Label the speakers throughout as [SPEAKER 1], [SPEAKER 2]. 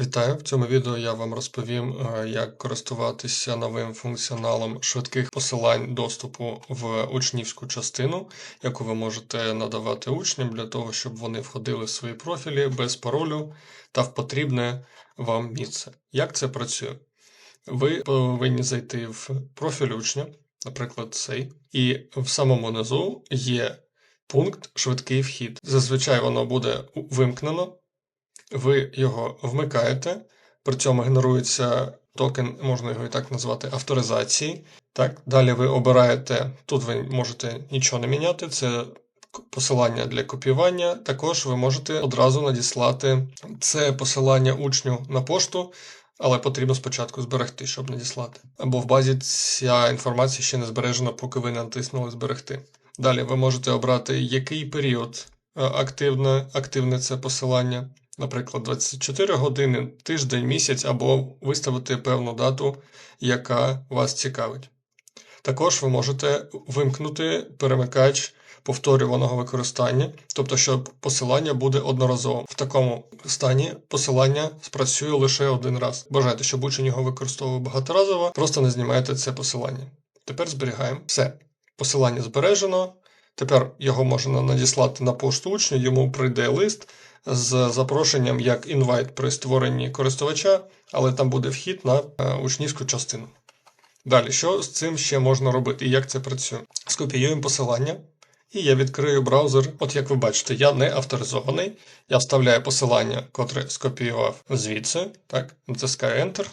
[SPEAKER 1] Вітаю! В цьому відео я вам розповім, е, як користуватися новим функціоналом швидких посилань доступу в учнівську частину, яку ви можете надавати учням для того, щоб вони входили в свої профілі без паролю та в потрібне вам місце. Як це працює? Ви повинні зайти в профіль учня, наприклад, цей, і в самому низу є пункт швидкий вхід. Зазвичай воно буде вимкнено ви його вмикаєте, при цьому генерується токен, можна його і так назвати, авторизації. Так, Далі ви обираєте, тут ви можете нічого не міняти, це посилання для копіювання. Також ви можете одразу надіслати це посилання учню на пошту, але потрібно спочатку зберегти, щоб надіслати. Або в базі ця інформація ще не збережена, поки ви натиснули зберегти. Далі ви можете обрати, який період активне, активне це посилання наприклад, 24 години, тиждень, місяць, або виставити певну дату, яка вас цікавить. Також ви можете вимкнути перемикач повторюваного використання, тобто, що посилання буде одноразовим. В такому стані посилання спрацює лише один раз. Бажаєте, щоб учень його використовував багаторазово, просто не знімайте це посилання. Тепер зберігаємо все. Посилання збережено. Тепер його можна надіслати на пошту учню, йому прийде лист з запрошенням як інвайт при створенні користувача, але там буде вхід на е, учнівську частину. Далі, що з цим ще можна робити і як це працює? Скопіюємо посилання, і я відкрию браузер. От як ви бачите, я не авторизований. Я вставляю посилання, котре скопіював звідси. Так, натискаю Enter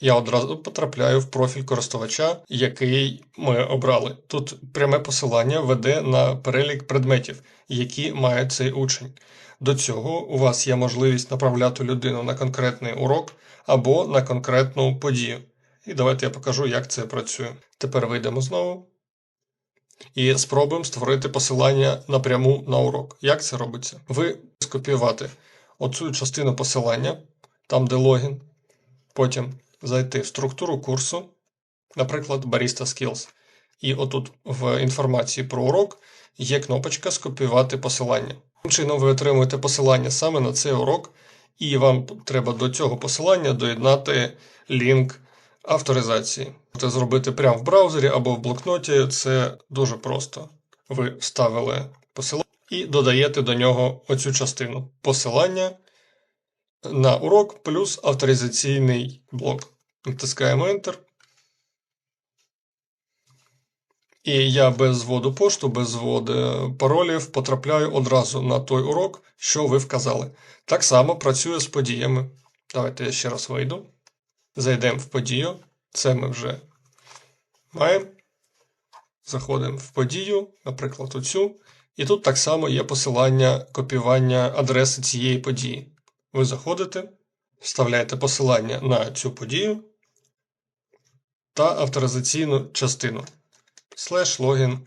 [SPEAKER 1] я одразу потрапляю в профіль користувача, який ми обрали. Тут пряме посилання веде на перелік предметів, які має цей учень. До цього у вас є можливість направляти людину на конкретний урок або на конкретну подію. І давайте я покажу, як це працює. Тепер вийдемо знову і спробуємо створити посилання напряму на урок. Як це робиться? Ви скопіювати оцю частину посилання, там де логін, потім зайти в структуру курсу, наприклад, Barista Skills. І отут в інформації про урок є кнопочка Скопіювати посилання. Таким чином, ви отримуєте посилання саме на цей урок, і вам треба до цього посилання доєднати лінк авторизації. Це зробити прямо в браузері або в блокноті це дуже просто. Ви вставили посилання і додаєте до нього оцю частину посилання на урок плюс авторизаційний блок. Натискаємо Enter. І я без вводу пошту, без вводу паролів потрапляю одразу на той урок, що ви вказали. Так само працює з подіями. Давайте я ще раз вийду. Зайдемо в подію. Це ми вже маємо. Заходимо в подію, наприклад, оцю. І тут так само є посилання копіювання адреси цієї події. Ви заходите, вставляєте посилання на цю подію та авторизаційну частину. Слеш, логін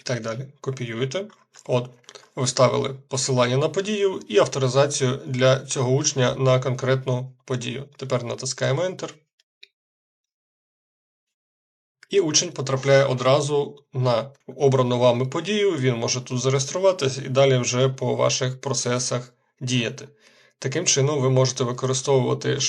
[SPEAKER 1] і так далі. Копіюєте. От, ви вставили посилання на подію і авторизацію для цього учня на конкретну подію. Тепер натискаємо Enter. І учень потрапляє одразу на обрану вами подію. Він може тут зареєструватися і далі вже по ваших процесах діяти. Таким чином, ви можете використовувати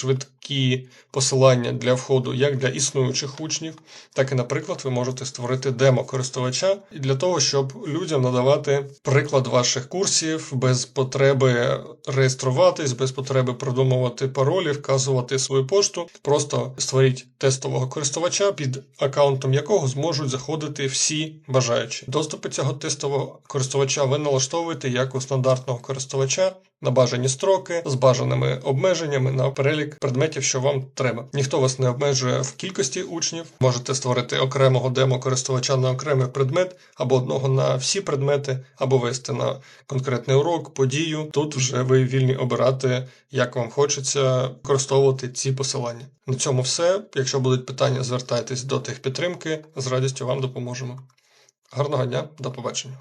[SPEAKER 1] швидкі посилання для входу як для існуючих учнів, так і, наприклад, ви можете створити демо користувача для того, щоб людям надавати приклад ваших курсів без потреби реєструватись, без потреби продумувати паролі, вказувати свою пошту. Просто створіть тестового користувача, під аккаунтом якого зможуть заходити всі бажаючі. Доступи цього тестового користувача ви налаштовуєте як у стандартного користувача на бажані строки з бажаними обмеженнями на перелік предметів, що вам треба. Ніхто вас не обмежує в кількості учнів. Можете створити окремого демо-користувача на окремий предмет, або одного на всі предмети, або вести на конкретний урок, подію. Тут вже ви вільні обирати, як вам хочеться використовувати ці посилання. На цьому все. Якщо будуть питання, звертайтесь до техпідтримки, з радістю вам допоможемо. Гарного дня, до побачення.